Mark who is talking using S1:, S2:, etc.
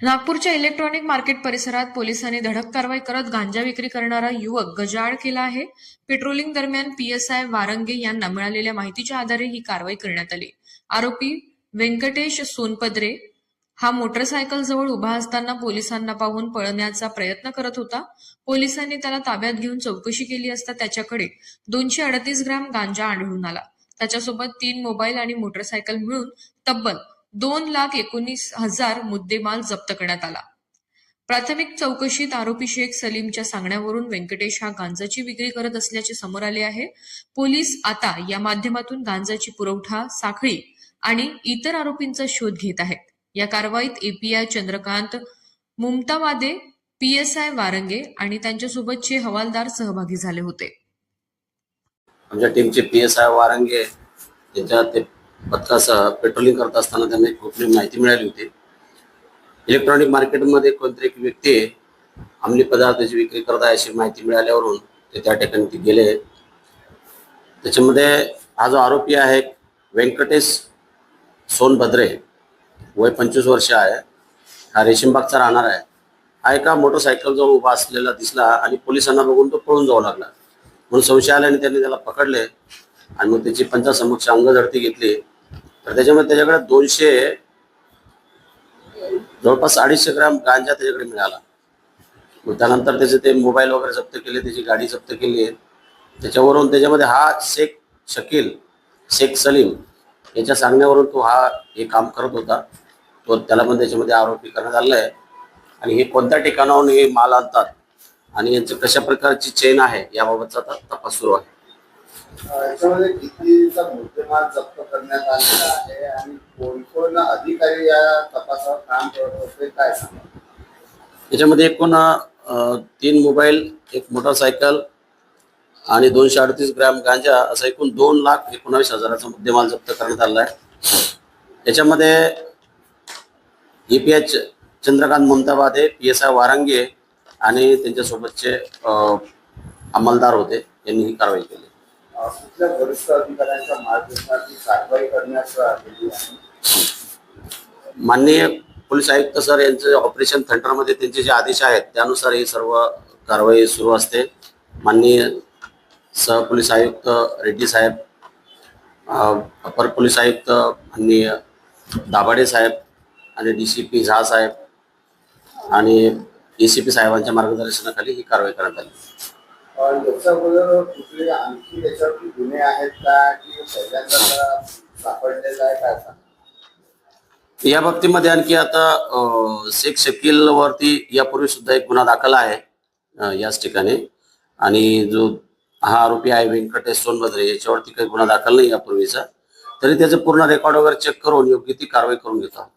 S1: नागपूरच्या electronic market परिसरात पोलिसांनी धडक कारवाई करत गांजा विक्री करणारा युवक गजाआड केला आहे. पेट्रोलिंग दरम्यान पीएसआय वारंगे यांना मिळालेल्या माहितीच्या आधारे ही कारवाई करण्यात आली. आरोपी व्यंकटेश सोनपद्रे हा मोटरसायकल जवळ उभा असताना पोलिसांना पाहून पळण्याचा प्रयत्न करत होता. पोलिसांनी त्याला ताब्यात घेऊन चौकशी केली असता त्याच्याकडे दोनशे अडतीस ग्रॅम गांजा आढळून आला. त्याच्यासोबत तीन मोबाईल आणि मोटरसायकल मिळून तब्बल दोन लाख एकोणीस हजार मुद्देमाल जप्त करण्यात आला. प्राथमिक चौकशीत आरोपी शेख सलीमच्या सांगण्यावरून व्यंकटेश हा गांजाची विक्री करत असल्याचे समोर आले आहे. पोलीस आता या माध्यमातून गांजाची पुरवठा साखळी आणि इतर आरोपींचा शोध घेत आहेत. या कारवाईत एपीआय चंद्रकांत मुमतावादे पीएसआय वारंगे आणि त्यांच्यासोबतचे हवालदार सहभागी झाले होते.
S2: आमच्या टीमचे पीएसआय वारंगे त्यांच्या ते पथकासह पेट्रोलिंग करत असताना त्यांना एक माहिती मिळाली होती. इलेक्ट्रॉनिक मार्केटमध्ये कोणतरी एक व्यक्ती अंमली पदार्थाची विक्री करत आहे अशी माहिती मिळाल्यावरून ते त्या ठिकाणी ते गेले. त्याच्यामध्ये हा जो आरोपी आहे व्यंकटेश सोनभद्रे वय पंचवीस वर्ष आहे. हा रेशीमबागचा राहणार आहे. हा एका मोटरसायकलजवळ उभा असलेला दिसला आणि पोलिसांना बघून तो पळून जाऊ लागला. म्हणून संशय आल्याने त्यांनी त्याला पकडले आणि मग त्याची पंचासमक्ष अंगझडती घेतली. तर त्याच्यामध्ये त्याच्याकडे दोनशे जवळपास अडीचशे ग्राम गांजा त्याच्याकडे मिळाला. मग त्यानंतर त्याचे ते मोबाईल वगैरे जप्त केले त्याची गाडी जप्त केली. त्याच्यावरून त्याच्यामध्ये हा शेख शकील शेख सलीम याच्या सांगण्यावरून तो हा हे काम करत होता. तो त्याला पण त्याच्यामध्ये आरोपी करण्यात आलेला आहे. आणि हे कोणत्या ठिकाणाहून हे माल आणतात आणि यांचं कशा प्रकारची चेन आहे याबाबतचा आता तपास सुरू आहे.
S3: याच्यामध्ये कितीचा मुद्देमाल जप्त करण्यात आलेला आहे आणि कोण कोण अधिकारी या तपासावर काम करत होते काय सांगा?
S2: याच्यामध्ये एकूण तीन मोबाईल एक मोटरसायकल आणि दोनशे अडतीस ग्रॅम गांजा असा एकूण दोन लाख एकोणावीस हजाराचा मुद्देमाल जप्त करण्यात आला आहे. याच्यामध्ये A P H Chandrakant Mamtabade P S I Warange आणि त्यांच्यासोबतचे अं, अंमलदार होते यांनी ही कारवाई केली.
S3: कुठल्या वरिष्ठ अधिकाऱ्यांच्या मार्गदर्शनाची कारवाई करण्यास आलेली आहे.
S2: माननीय पोलीस आयुक्त सर यांचे ऑपरेशन सेंटरमध्ये त्यांचे जे आदेश आहेत त्यानुसार ही सर्व कारवाई सुरू असते. माननीय सहपोलीस आयुक्त रेड्डी साहेब अपर पोलीस आयुक्त माननीय दाभाडे साहेब आणि डी सी पी झा साहेब आणि ए सी पी साहेबांच्या मार्गदर्शनाखाली ही कारवाई करण्यात आली.
S3: याच्या अगोदर कुठले आणखी गुन्हे आहेत का? की पहिल्यांदा सापडलेला आहे काय
S2: या बाबतीमध्ये आणखी आता शेख शकील वरती यापूर्वी सुद्धा एक गुन्हा दाखल आहे याच ठिकाणी. आणि जो हा आरोपी आहे व्यंकटेश सोनभद्रे याच्यावरती काही गुन्हा दाखल नाही यापूर्वीचा. तरी त्याचं पूर्ण रेकॉर्ड वगैरे चेक करून योग्य ती कारवाई करून घेतो. आहोत